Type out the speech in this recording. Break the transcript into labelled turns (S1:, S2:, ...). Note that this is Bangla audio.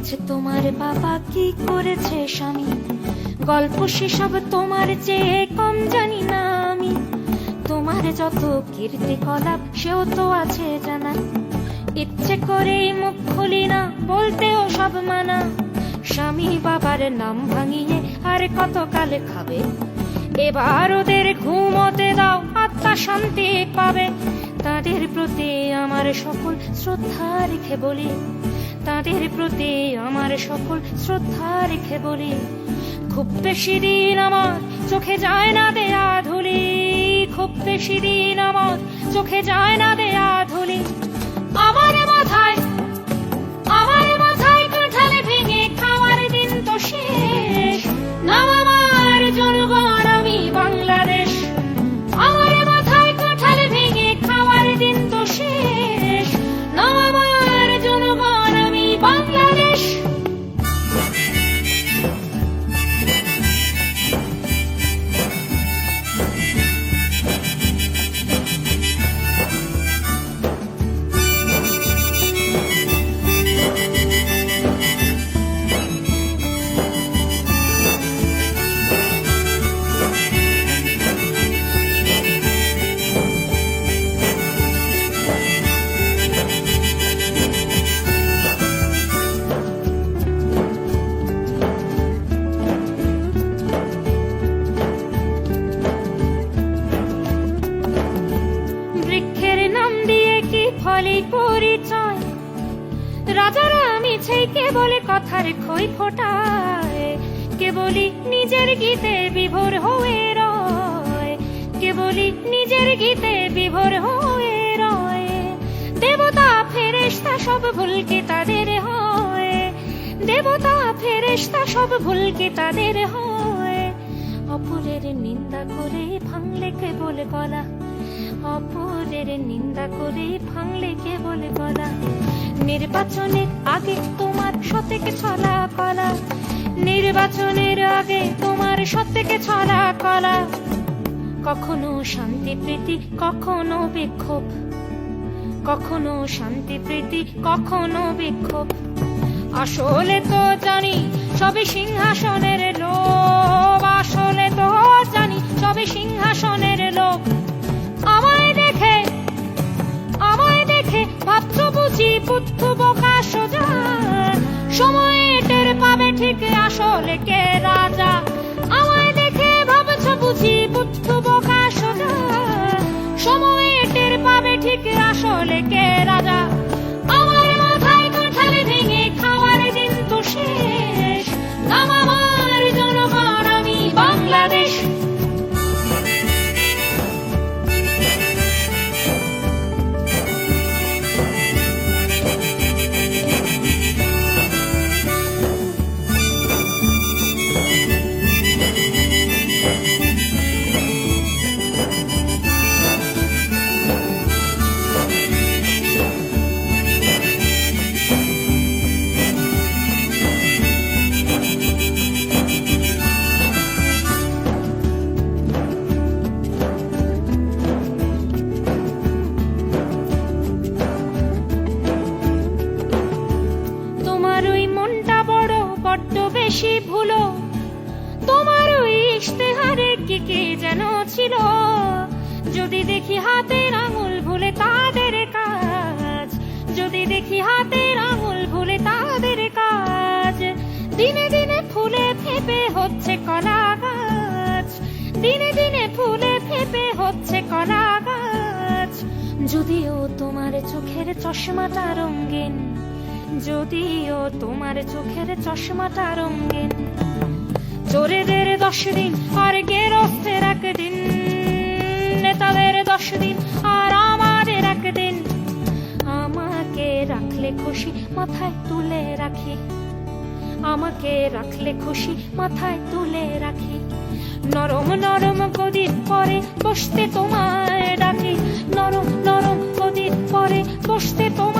S1: করেছে তোমার বাবা কি করেছে স্বামী? গল্প সেসব তোমার চেয়ে কম জানি না আমি। তোমার যত কীর্তি কলাপ সেও তো আছে জানা। ইচ্ছে করেই মুখ খুলি না, বলতেও সব মানা। স্বামী বাবার নাম ভাঙিয়ে আর কত কালে খাবে? এবার ওদের ঘুমোতে দাও, আত্মা শান্তি পাবে। তাদের প্রতি আমার সকল শ্রদ্ধা রেখে বলি তাদের প্রতি আমার সকল শ্রদ্ধা রেখে বলি, খুব বেশি দিন আমার চোখে যায় না দেয়া ধুলি, খুব বেশি দিন আমার চোখে যায় না দেয়া ধুলি। আমার মাথায় রাজারা মিছে কেবল কথার খই ফোটায়। কেবলই নিজের গীতে বিভোর হয়ে রয়। কেবলই নিজের গীতে বিভোর হয়ে রয়। দেবতা, ফেরেশতা সব ভুলকে তাদের হয়। দেবতা, ফেরেশতা সব ভুলকে তাদের হয়। অপরের নিন্দা করে ভাঙলে কেবল গলা। অপরের নিন্দা করে ভাঙলে কেবল গলা। নির্বাচনের আগে তোমার সতেকে ছলা কলা। নির্বাচনের আগে তোমার সতেকে ছলা কলা। কখনো শান্তি প্রীতি, কখনো বিক্ষোভ। কখনো শান্তি প্রীতি, কখনো বিক্ষোভ। আসলে তো জানি সবে সিংহাসনের লোভ। আসলে তো জানি সবে সিংহাসনের লোভ। বেশি ভুলো। তোমার ওই ইশতেহারে কি কে যেন ছিল? যদি দেখি হাতের আঙুল ভুলে তাদের কাজ, যদি দেখি হাতের আঙুল ভুলে তাদের কাজ, দিনে দিনে ফুলে ফেপে হচ্ছে কলা গাছ, দিনে দিনে ফুলে ফেপে হচ্ছে কলা গাছ। যদিও তোমার চোখের চশমাটা রঙিন যদিও তোমার চোখের চশমাটা রঙিন। চোরেদের দশ দিন আর গেরস্তের একদিন। নেতাদের দশ দিন আর আমাদের একদিন। আমাকে রাখলে খুশি মাথায় তুলে রাখি। আমাকে রাখলে খুশি মাথায় তুলে রাখি। নরম নরম গদির পরে বসতে তোমায় ডাকি। নরম নরম গদির পরে বসতে তোমায়